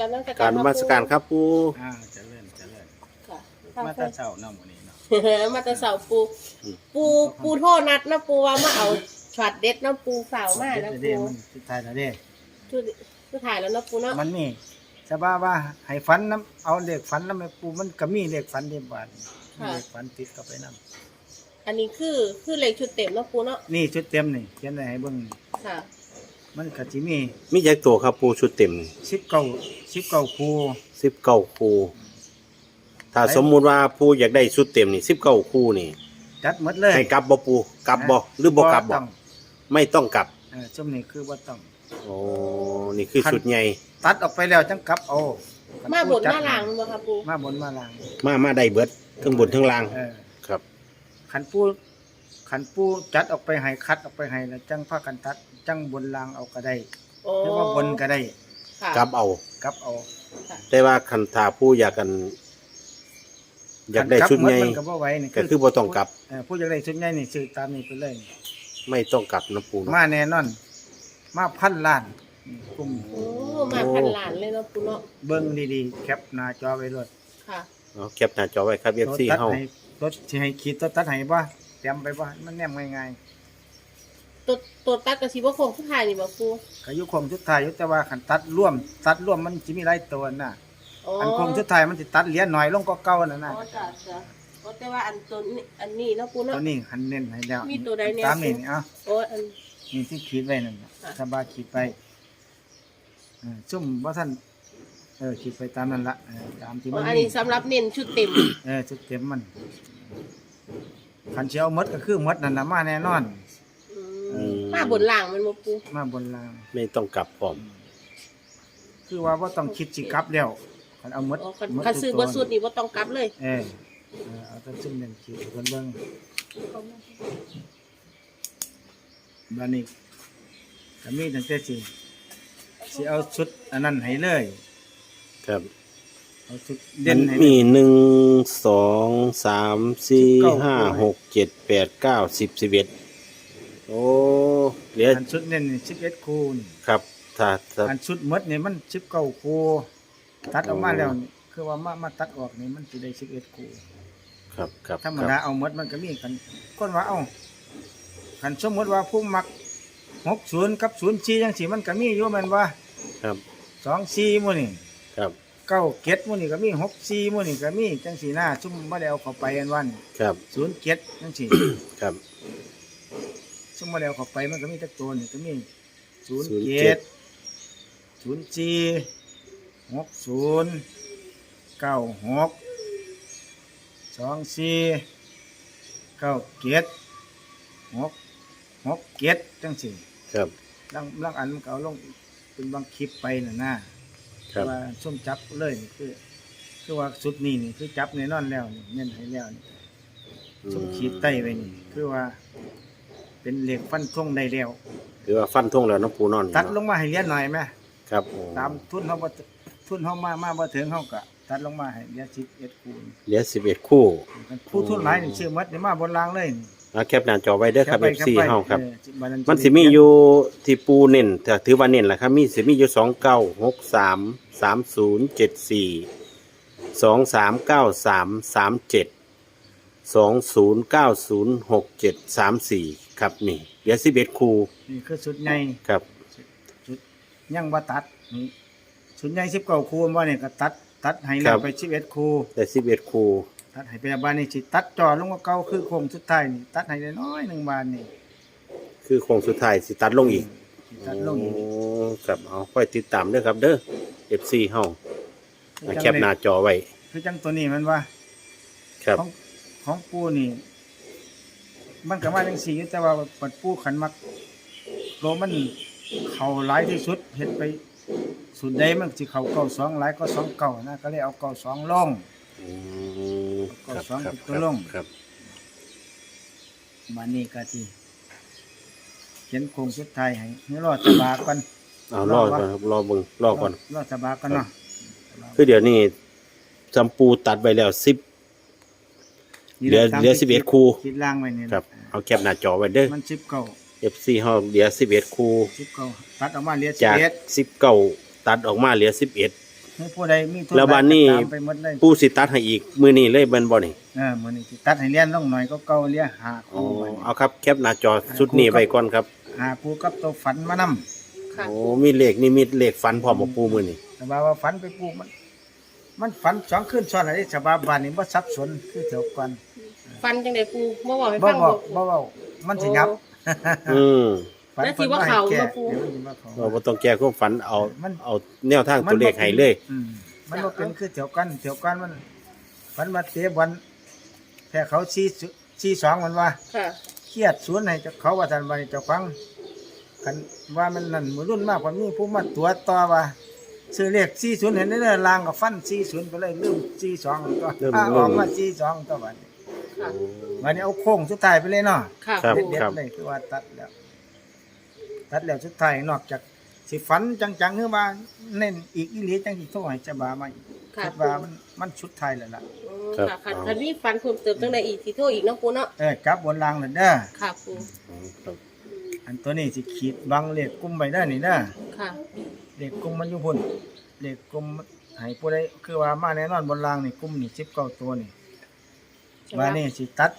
การนมัสการนมาสการครับปูอ่าเจะเลื่อนจะเลื่อนค่ะมาแตาเช้าเนาะมื้อนี้เนาะมาแต่เสาปู ปูปูโทษนัดนะปูว่ามาเอาช็อตเด็ดนะปูฝ่าวมานะเด้ปูมันสุดท้ายแล้วเด้ชุดชุดถ่ายแล้วนะปูเนาะมันนี่สบายว่าให้ฝันน้ำเอาเลขฝันน้ำให้ปูมันก็มีเลขฝันเดียบาทมีเลขฝันติดเข้าไปนํอันนี้คือคือเลขชุดเต็มนะปูเนาะนี่ชุดเต็มนี่เขียนไว้ให้เบิ่งค่ะ มันก็สิมีมีแยกตัวครับปูชุดเต็ม19 19คู่สิบเก้าคู่ถ้าสมมุติว่าปูอยากได้ชุดเต็มนี่สิบเก้าคู่นี่ จัดหมดเลยให้กลับบ่ปูกลับบ่หรือบ่กลับบ่ต้องไม่ต้องกลับ เออซุมนี้คือบ่ต้อง โอ้นี่คือชุดใหญ่ ตัดออกไปแล้วจังกลับเอามาบนมาหลังมั้งคะปูมาบนมาล่างมามาได้เบิดทั้งบนทั้งล่างเออครับขันปู ขันปูจัดออกไปให้คัดออกไปให้แล้วจังพากันตัด จังบนล่างเอาก็ได้โอ้หรือว่าบนก็ได้ค่ะกลับเอา กลับเอาแต่ว่าคันถ้าผู้อยากกัน อยากได้คันชุดใหญ่มันก็บ่ไหวนี่ก็คือบ่ต้องกลับเออผู้อยากได้ชุดใหญ่นี่ซื้อตามนี้ไปเลยไม่ต้องกลับนะปูเนาะมาแน่นอน มาพันล้านกลุ่มโอ้มาพันหลานเลยเนาะปูเนาะเบิ่งดีๆแคปหน้าจอไว้รถค่ะเอาแคปหน้าจอไว้ครับ FC ตัดเฮาให้รถสิให้ขีดตัวตัดให้บ่ เตรียมไปบ่มันแนมง่ายตัวตัวตัดกระสีบ่คงชุดถ่ายนี่บ่ปูๆก็อยู่คงสุดท้ายอยู่แต่ว่าคันตัดร่วม ตัดร่วมมันสิมีหลายตัวน่ะ อ๋ออันคงสุดท้ายมันสิตัดเหรียญหน่อยลงกว่าเก่านั่นอ๋น่ะอจ้ะจ้ะโอ้แต่ว่าอันตัวนี้อันนี้เนาะปูเนาะตัวนี้หันเน้นให้แล้วมีตัวใดแน่ ตามนี่นี่เอะโอ้อัน นี่ที่ขีดไว้นั่นน่ะค่ะ สบายขีดไปเออซุ่มบ่ท่านเออขีดไปตามนั้นละเออตามที่อ๋มัอนอันมีนี้สำหรับเน้นชุดเต็ม เออจุดเต็มมัน คันสิเชียวมดก็คือมดนั่นน่ะมาแน่นอน อืม มาบนหลังมันบ่ปูมาบนราง ไม่ต้องกลับพร้อมคือว่าบ่ต้องคิดสิกลับแล้วคันเอามดอ๋อคันมดคันซื้อทุบ่กตัวสุดนี่บ่ต้องกลับเลย เออเออเอาแต่ซุ่มเน้นขีดให้เพิ่นเบิ่งบัดนี้ก็มีตั้งแต่สิสิเอาชุดอันนั้นให้เลย ครับ เอาชุดเด่นให้มีหนึ่งสองสามสี่สิบเก้าห้าหกเจ็ดแปดเก้าสิบสิบเอ็ดโอ้เหลืออันชุดเน้นนี่11คูณครับถ้าถ้าอันชุดหมดนี่มัน19คูตัดออกมาแล้วนี่คือว่ามามาตัดออกนี่มันสิได้11คูครับครับธรรมคดารับเอาหมดมันก็มีกันคนว่าเอาคันสมมติว่าผู้มัก60กับ04จังซี่มันก็มีอยู่แม่นว่าครับ24หมู่นี่ครับ เก้าเก็ดหมู่นี่ก็มี64หมู่นี่ก็มีจังซี่นะซุ่มบ่ได้เอาเข้าไปอันวันครับ0เก็ดจังซี่ ครับ ซุ่มบ่ได้เอาเข้าไปมันก็มีแต่ตัวนี่ก็มี0 07เก็ด04 60 96 24 9เก็ด6 6เก็ดจังซี่ครับบางบางอันมันก็เอาลงเป็นบางคลิปไปน่ะนะ ครับ ว่าส้มจับเลยนี่คือ คือว่าสุดนี้นี่คือจับแน่นอนแล้วนี่เน้นให้แล้วนี่ส้มขีดใต้ไว้นี่คือว่า เป็นเหล็กฟันทงได้แล้วถือว่าฟันทงแล้วเน้องปูนอนตัดลงมาให้เหรียญหน่อยไหมครับโอ้ตามทุนเฮาบ่ทุนเฮามามาบ่ถึงเฮาก็ตัดลงมาให้เหรียญ11คูณเหลือสิบเอ็ดคู่ผู้ทุนหลายนี่ชื่อหมดนี่มาบนรางเลยนี่ เอาแคปหน้าจอไว้เด้อครับแไป FC แไปเฮาครับออบัดมันสิมีอยู่ที่ปูเน้นแต่ถือว่าเน้นแหละครับ มีสิมีอยู่สองเก้าหกสามสามศูนย์เจ็ดสี่สองสามเก้าสามสามเจ็ดสองศูนย์เก้าศูนย์หกเจ็ดสามสี่ครับนี่เหลือสิบเอ็ดคูนี่คือสุดใหญ่ครับชุดยังว่าตัดนี่ชุดใหญ่สิบเก้าคูณว่าเนี่ยก็ตัด ตัดให้แล้วไปสิบเอ็ดคูแต่สิบเอ็ดคู ตัดให้ไปบ้านนี่สิตัดจอลงมาเก่าคือโครงสุดท้ายนี่ตัดให้ได้น้อยหนึ่งบานนี่คือโครงสุดท้ายสิตัดลงอีกสิตัดลงอีก โอ้ครับเอาค่อยติดตามเด้อครับ เด้อเอฟซีเฮาเอาแคปหน้าจอไว้ คือจังตัวนี้มันว่า ครับ ของของปูนี่ มันก็มาจังสี่อยู่แต่ว่าปัดปูขันมักโลมันเข่าหลายที่สุดเห็นไปสุดใดมันสิเข่าเก่าสองหลายก็สองเก่านะก็เลยเอาเก่าสองลงอืม ครับก็สองครับตัวลงครับ มานี่ก็ที่เขียนโครงสุดท้ายให้เนื้อรอดตะบาก่อนเอารอก่อนครับรอเบิ่งรอก่อนรอดตะบาก่อนเนาะคือเดี๋ยวนี้จำปูตัดไปแล้วสิบเหลือเหลือ11คู่คิดล่างไว้นี่ครับเอาแคปหน้าจอไว้เด้อมันสิบเก้า FC เฮาเหลือ11คู่สิบเก้าตัดออกมาเหลือสิบจากเอ็ด19ตัดออกมาเหลือ11มี ผู้ใดมีทุแล้ววันนี้ตามไปหมดเลยปูสิตัดให้อีก มือนี้เลยเบิ่นบ่นี่เออมื้อนี้สิตัดให้เรียนลงหน่อยก็เก่าเรียหาอ๋อคู่ไว้เอาครับแคปหน้าจอชุดนี้ไว้ก่อนครับหาคู่กับตัวฝันมานำค่ะ โอ้มีเลขนี่มีเลขฝันพร้อมบ่ปูมื้อนี้แต่ว่าว่าฝันไปปลูกมัน มันฝันสองคืนซ้อนอะไรฉบับบ้านนี้บ่สับสนคือเถียวก่อนฟันจังไดปูบ่บอกให้บ่ฟังบอกบ่เว้ามันสิยับ อืม ฝันแล้วสิเพิ่นว่าให้เขาแก้บ่ปู่เดี๋ยวมันสิว่าเขาเราบ่ต้องแก้ความฝันเอามันเอาแนวทางตัวเลขให้เลย อืมมันบ่เป็นคือเถียวกันเถียวกันมันฝันว่าเตะบอลแพ้เขา4 4 2มันว่า ค่ะ เครียดสวนให้เจ้าเขาว่าท่านว่าเจ้าฟังกันว่ามันนั่นมือรุ่นมากกว่ามีผู้มาตัวต่อว่าซื้อเลข40เห็นได้เลยลางกับฟัน40ไปเลยลืม42ตัวลืมอ่าลืมออกมา42ตัวบัดนี้ค่ะ วันนี้เอาโค้งสุดท้ายไปเลยเนาะค่ะครับปูเด็ดๆเลยคือว่าตัดแล้ว ตัดแล้วสุดท้ายนอกจากสิฝันจังๆคือว่าเน้นอีกอีหลีจังสิโทรให้จะบามาอีกค่ะคิดว่ามันมันสุดท้ายแล้วล่ะอืมค่ะค่ะคันนี้ฟันเพิ่มเติมจังไดอีกสิโทรอีกเนาะปูเนาะเออจับบนรางเลยเด้อค่ะปูครับอันตัวนี้สิขีดบังเลขกลุ่มไว้เด้อนี่เด้อค่ะเลขกลุ่มมันอยู่พุ่นเลขกลุ่มให้ผู้ใดคือว่ามาแน่นอนบนรางนี่กลุ่มนี่19ตัวนี่ว่านี่สิตัด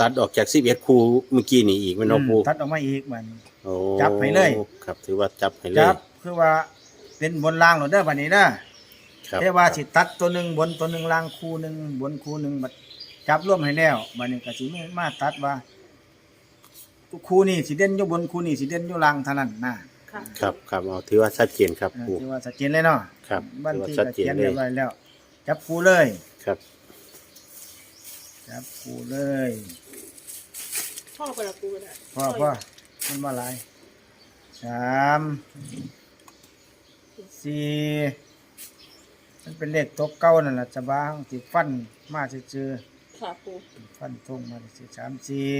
ตัดออกจาก11คู่เมื่อกี้นี่อีกแม่นบ่ปูตัดออกมาอีกมันโอ้จับให้เลย ครับถือว่าจับให้เลจัยบคือว่าเป็นบนรางโหลดเด้อบัดนี้เด้อครับเทว่าสิตัดตัวหนึ่งบนตัวหนึ่งล่างคู่หนึ่งบนคู่หนึ่งบัดจับร่วมให้แล้วบัดนี้ก็สิมีมาตัดว่าคู่นี้สิเด่นอยู่บนคู่นี้สิเด่นอยู่ล่างเท่านั้นนะค่ะครับครับเอาถือว่าชัดเจนครับเออปูถือว่าชัดเจนเลยเนาะครับบ้านถือว่าที่ชัดก็เจนเขียนเลเรียยบร้อยแล้ว จับคู่เลยครับ จับคู่เลย พ่อไปละปูนะพ่อพ่อมันมาหลายสามสี่มันเป็นเลขตัวเก้านั่นแหละจะบางที่ฟันมาซื่อๆค่ะปูฟันทงมาสิสามสี่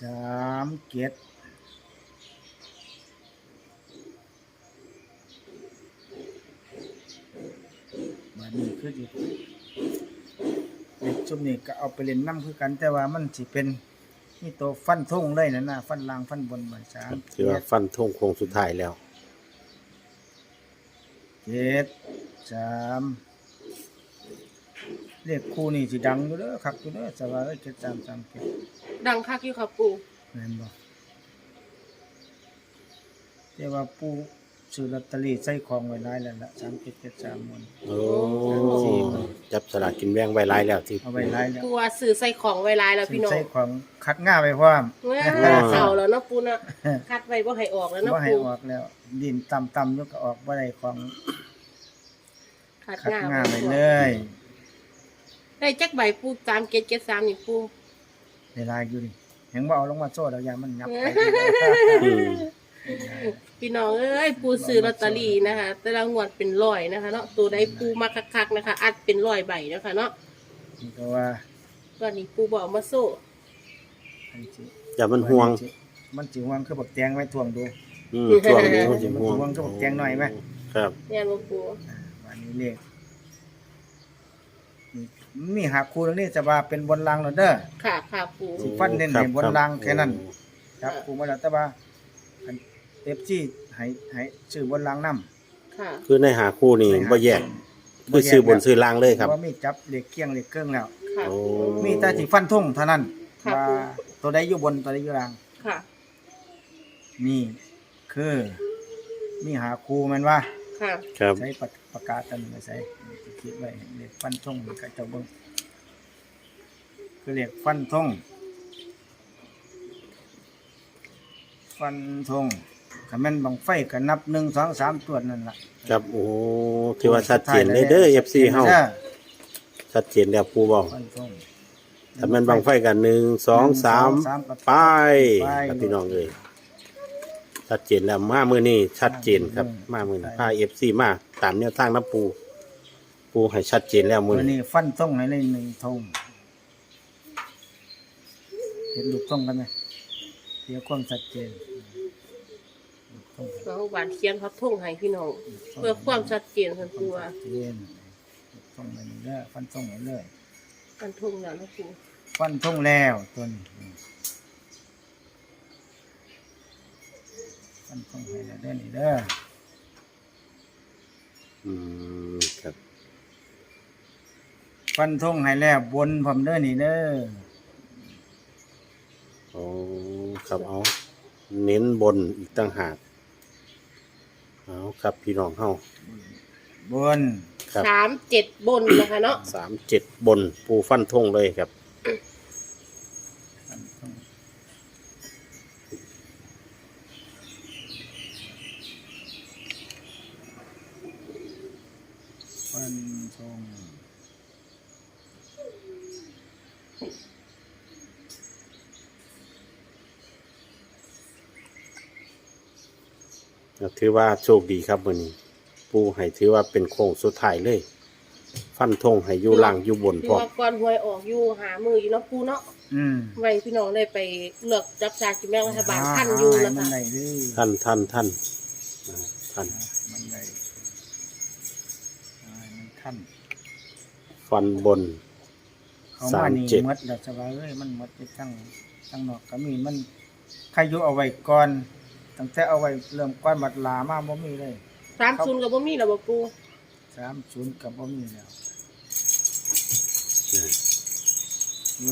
สามเกียรติบัดนี้คือสิ เด็กชุมนี้ก็เอาไปเล่นน้ำคือกันแต่ว่ามันสิเป็นนี่ตัวฟันทงเลยนะนะฟันล่างฟันบนเหมือนสามถือว่าฟันธงโค้งสุดท้ายแล้ว เจ็ดสามเลขคู่นี่สิดังอยู่เด้อคักอยู่เด้อสว่าเอ้ยเจ็ดสามสามเจ็ดดังคักอยู่ค่ะปูแม่นบ่แต่ว่าปู่ ซื้อลอตเตอรี่ใส่ของไว้หลายแล้วล่ะ3 7 7 3มัน โอ้จับสลากกินแบ่งไว้หลายแล้วที่ เอาไว้หลายแล้วปูว่าซื้อใส่ของไว้หลายแล้วซื้พี่อน้องใส่ของคัดง่าไว้พร้อมเว้ยเข่าแล้วเนาะปูเนาะคัดไว้บ่ให้ออกแล้วเนาะบ่ให้ปูออกแล้ว ดินต่ำๆยกก็ออกบ่ได้ของคัดคัดง่าง่าไว้ไว้เลเลยยได้จักใบปูตามเกตเกตสามนี่ปู เวลาอยู่นี่ยังบ่เอาลงมาโซ่ดอกยามันยับไปอืม พี่น้องเอ้ยปูซื้อลอตเตอรี่นะคะ แต่ละงวดเป็นร้อยนะคะเนาะตัวใดปูมาคักๆนะคะ อัดเป็นร้อยใบนะคะเนาะนี่ก็ว่าตอนนี้ปูบอกมาโซ่อันสิอย่ามันห่วง มันสิห่วงคือบักแตงไว้ทวงดู อืมช่วงนี้มันสิห่วงมันก็บอกแจ้งหน่อยไหม ครับ เนี่ยมาปูอ่าวันนี้เลขนี่มีหาคูตรงนี้จะว่าเป็นบนรางแล้วเด้อ ค่ะค่ะปู สิฟันเน้นครับให้บนรางแค่นั้นครับครับครูมาแล้วแต่ว่าอันเอฟซีให้ให้ชื่อบนรางนำค่ะ คือในหาคู่นี่บ่แยกคือซื้อบนซื้อล่างเลยครับ ว่ามีจับเลขเคียงเลขเครื่องแล้ว ค่ะ โอ้ มีแต่สิฟันทุ่งเท่านั้นครับ ว่าตัวใดอยู่บนตัวใดอยู่ล่าง ค่ะ นี่คือมีหาครูแมันว่า ค่ะ ครับ ใช้ปากปากกาตันมาใส่คิดไว้เลขฟันทุ่งก็จะเบิ่งคือเลขฟันทุ่งฟันทุ่ง คันแม่นบังไฟก็นับหนึ่งสองสามตัวนั่นล่ะครับโอ้ถือว่าชัดเจนเลยเด้อ FC เฮาชัดเจนแล้วปูบอกฟันทุ่งถ้ามันบังไฟกันหนึ่งสองสามไป ครับพี่น้องเลยชัดเจนแล้วมามือนี้ชัดเจนครับ มามือนี้พา FC มาตามแนวทางน้ำปู ปูให้ชัดเจนแล้วมือวันนี้นี้ฟันทุ่งให้เลยหนึ่งทงเห็นลูกทุ่งกันไหมเสียความชัดเจน ลูกทุ่งน้องหวานเขียนพับทุ่งให้พี่น้องเพื่อความชัดเจนเพิ่นปูว่าชัดเจนลูกทุ่งไปนี่เด้อฟันทุ่งไปเลยกันทุ่งแล้วนะปูฟันทุ่งแล้วตัวนี้ฟฟันธงให้แล้วเด้อนี่เด้ออืมครับฟันธงให้แล้วบนผมเด้อนี่เด้อโอ้ครับเอาเน้นบนอีกต่างหาก เอาครับพี่น้องเฮาบน ครับ สามเจ็ดบนนะคะเนาะ สามเจ็ดบนปูฟันธงเลยครับ ฟันธงฟันธง ถือว่าโชคดีครับวันนี้ ปูให้ถือว่าเป็นโค้งสุดท้ายเลย ฟันธงให้อยู่ล่างอยู่บนที่พร้อมว่าก่อนหวยออกอยู่หามืออยู่เนาะปูเนาะอืมไว้พี่น้องได้ไปเลือกจับชากินแม่รัฐบาลท่านอยู่ให้นะมันคะได้เด้อท่านท่านท่านอ่าท่านมันได้ให้มันท่านฟันบน เขามานี่37 หมดแล้วสบายเอ้ยมันหมดไปทั้งทั้งนอกก็มีมันใครอยู่เอาไว้ก่อน ตั้งแต่เอาไว้เริ่มก้อนบัดลามาบ่มีเลยสามศูนย์กับบ่มีแล้วบ่ปู30กับบ่มีแล้วนะ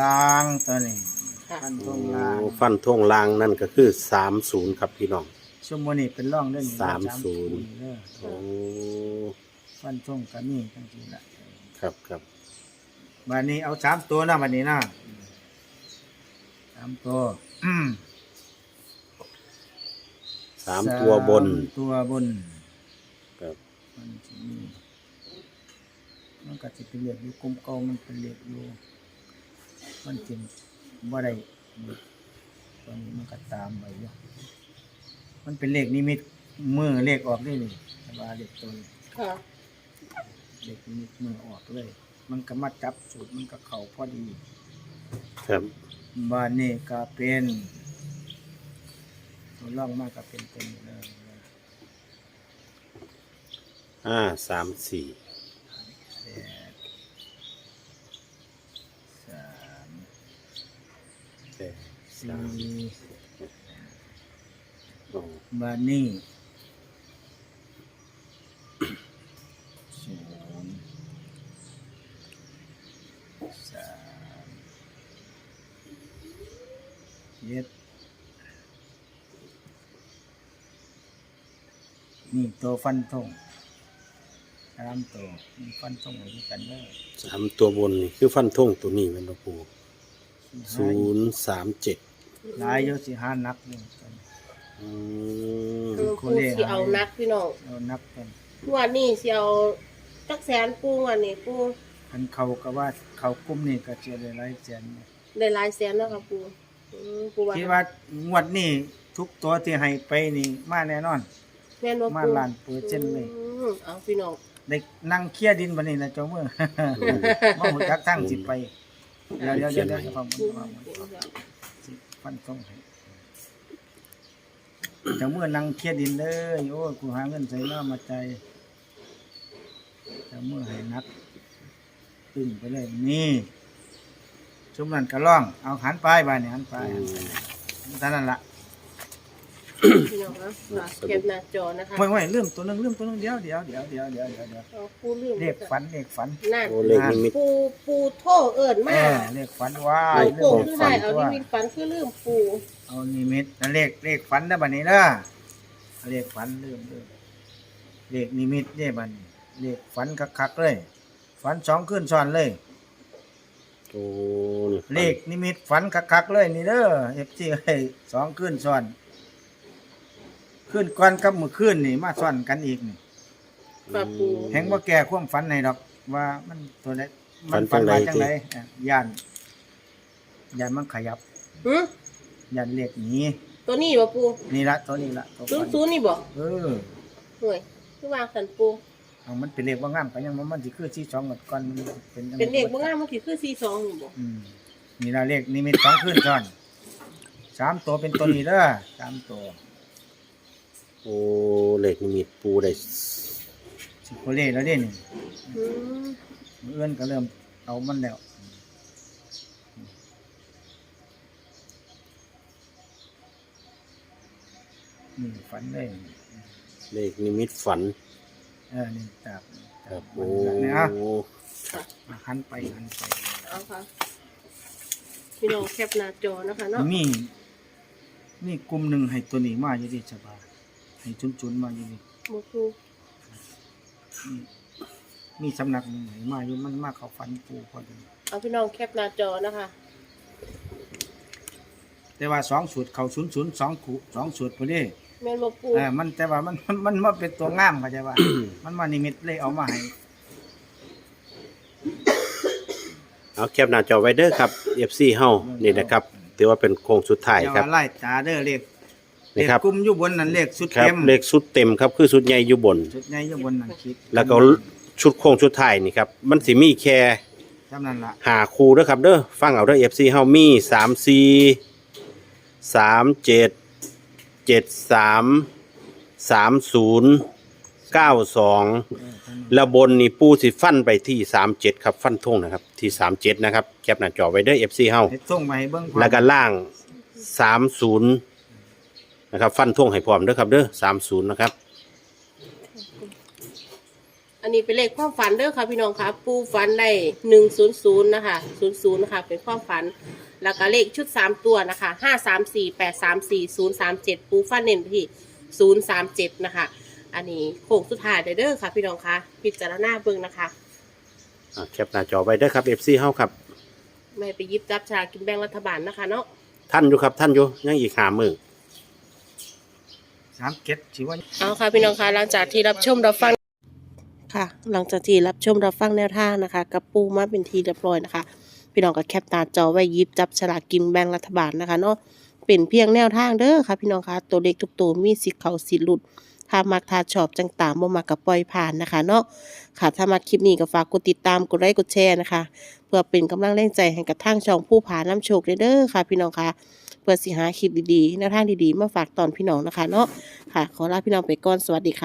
ลางตัวนี้ค่ะท่านโอ้ต้องลางฟันธงล่างนั่นก็คือสามศูนย์ครับพี่น้อง ชั่วโมงนี้เป็นร่องเด้อนี่สามศูนย์เด้อโอ้ฟันช่งก็มีจังซี่ล่ะครับครับบัดนี้เอาสามตัวนะบัดนี้นะสามตัวอืม สามตัวบน สามตัวบนครับ มันสิมีมันก็สิเป็นเหล็กอยู่กลมเก่ามันเป็นเหล็กอยู่มันจึงบ่ได้ตอนนี้มันก็ตามไปอยู่มันเป็นเหล็กนิมิตมือเหล็กออกนี่นี่แต่ว่าเหล็กตัวนี้ค่ะเหล็กนิมิตมือออกเลย มันก็มาจับสูตรมันก็เข้าพอดี ครับ บ้านนี้ก็เป็น ตัวล่องมากก็เป็นตัวนี้เลยห้าสามสี่แปดสามแปดสี่สามโอ้บ้านนี้ศูนย์สามเจ็ดนี่ ตัวฟันธงสามตัวนี่ฟันธงเหมือนกันเลยสามตัวบนนี่คือฟันธงตัวนี้แมันบ่ปูศูนย์สามเจ็ดหลายอยสิห้านักนี่กันอืมคือปูสิเอานักพี่น้องเอานับกันงวดนี้สิเอาจักแสนปูงวดนี้ปูคันเขาก็ว่าเขากุ้มนี่ก็จะได้หลายแสนนะได้หลายแสนแล้วค่ะปูอืมปูว่าคิดว่างวดนี้ทุกตัวที่ให้ไปนี่มาแน่นอน แม่นบ่มาปูล้านเปอร์เซ็นต์เลย อืมเอาพี่น้อง ได้นั่งเคลียร์ดินบัดนี้นะเจ้ามือมาหูจักทั้งสิไปเดี๋ยวเดี๋ยวเดี๋ยวเดี๋ยวฟังปูฟังสิฟันต้องให้เจ้ามือนั่งเคลียร์ดินเลยโอ้ยกูหาเงินใส่หน้ามาใจายเจ้ามือให้นักตึงไปเลยนี่ชุมนั้นก็ล่อง เอาหันไปบ้านนี่หันไปหันไปเท่านั้นละ พี่น้องนะเก็บหน้าจอนะคะไม่ไม่เริ่มตัวหนึงเริ่มตัวหนึงเดี๋ยวเดี๋ยวเดี๋ยวเดี๋ยวเดี๋ยวเดี๋ยวเดี๋ยวเอาปูลืมเลขฝันเลขฝันนั่นโอ้เลขนิมิต ปูปูโทษเอิ้นเอมาอเลขฝันว่าปูเรื่โป่งองคือฝัได้นเอาตัวนิมิตฝันคือลืมปูเอานิมิตแล้วเลขเลขฝันได้บัดนี้เด้อเลขฝันเริ่มเริ่มเลขนิมิตเนี่ยบัดนี้เลขฝันคักๆเลยฝันสองขึ้นซ้อนเลย โอ้นี่ฟันเลขนิมิตฝันคักๆเลยนี่เด้อเอฟซีให้สองขึ้นซ้อน ขึ้นก่อนกับมือขึ้นนี่มาซ้อนกันอีกนี่ปลาปูแหงว่าแก่ความฝันในดอก ว่ามันตัวใดมันฝัฝันนจัมางใดจังไรอะย่านย่านมันขยับหึย่านเลขหนีตัวนี้บ่ปูนี่ละตัวนี้ละตัวศูฝันนย์ศูนย์นี่บ่เออห่วยคือวางสันปู เอามันเป็นเลขว่างามก็ยังว่ามันสิคือที่สองกับก่อนมันเป็นจังเป็นเลขบ่งามมันสิคือ42นี่บ่อืมนี่ละเลขนิมิตสองขึ้นซ้อนสามตัวเป็นตัวนี้เด้อสามตัว โอ้เลขนิมิตปูได้สิโคเล่แล้วเด้นี่อืมมื้ออื่นก็เริ่มเอามันแล้วนนี่ฝันได้เลขนิมิตฝันเออนี่จับครับโอ้โอ้นี่อะค่ะหันไปหันไปเอาค่ะพี่น้องแคปหน้าจอนะคะเนาะมีมีกลุ่มหนึ่งให้ตัวนี้มาอยู่ดิสบาย ให้จุนๆมาอยู่ดิหมูปูมีมีสำนักหนึ่งให้มาอยู่มันมาเข้าฝันปูพอดีเอาพี่น้องแคปหน้าจอนะคะแต่ว่าสองสูตรเขาศูนย์ศูนย์สองคูสองสูตรพอดีแม่นบ่ปูเออมันแต่ว่ามันมันมันมาเป็นตัวงามเข้าใจว่า มันมานิมิตเลยเอามาให้เอาแคปหน้าจอไว้เด้อครับ FC เฮานี่นะครับถือว่าเป็นโค้งสุดท้ายอย่าครับ ว่าไล่ตาเด้อเลข เลนี่ขครับกลุ่มอยู่บนนั้นเลขสุดครับเต็มเลขสุดเต็มครับคือสุดใหญ่อยู่บน สุดใหญ่อยู่บนนั้นคิดแล้วก็ชุดโค้งสุดท้ายนี่ครับมันสิมีแค่จำนั้นละหาคู่เด้อครับเด้อฟังเอาเด้อ FC เฮามี34 37 73 30 92เออเท่านั้นแล้วบนนี่ปูสิฟันไปที่ 37 ครับฟันทงนะครับที่ 37 นะครับแคปหน้าจอไว้เด้อ FC เฮา ให้ส่งมาให้เบิ่งพร้อมแล้วก็ล่าง 30 นะครับ ฟันทงให้พร้อมเด้อครับเด้อ30นะครับ อันนี้เป็นเลขความฝันเด้อค่ะพี่น้องค่ะ ปูฝันได้หนึ่งศูนย์ศูนย์นะคะศูนย์ศูนย์นะคะเป็นความฝัน แล้วก็เลขชุดสามตัวนะคะห้าสามสี่แปดสามสี่ศูนย์สามเจ็ดปูฟันเน้นไปที่ศูนย์สามเจ็ดนะคะ อันนี้โค้งสุดท้ายเด้อค่ะ พี่น้องค่ะ พิจารณาเบิ่งนะคะอะแคปหน้าจอไว้เด้อครับ FC เฮาครับ ไม่ไปหยิบจับชากินแบ่งรัฐบาลนะคะเนาะ ท่านอยู่ครับท่านอยู่ยังอีกหามือ สามเก็ดถือว่า เอาค่ะพี่น้องคะหลังจากที่รับชมรับฟังค่ะ หลังจากที่รับชมรับฟังแนวทางนะคะกับปูมาเป็นทีเรียบร้อยนะคะ พี่น้องก็แคปตาจอไว้หยิบจับฉลากกินแบ่งรัฐบาลนะคะเนาะเป็นเพียงแนวทางเด้อค่ะ พี่น้องคะตัวเลขทุกตัวมีสิทธิ์เข้าสิทธิ์หลุดถ้ามักทาชอบจังตามบ่มักกับปล่อยผ่านนะคะ เนาะค่ะถ้ามาคลิปนี้ก็ฝากกดติดตามกดไลค์กดแชร์นะคะ เพื่อเป็นกำลังแรงใจให้กับทางช่องผู้ผาน้ำโชคเด้อค่ะ พี่น้องคะ เพื่อสิหาคลิปดีๆแนวทางดีๆ มาฝากตอนพี่น้องนะคะเนาะค่ะ ขอลาพี่น้องไปก่อนสวัสดีค่ะ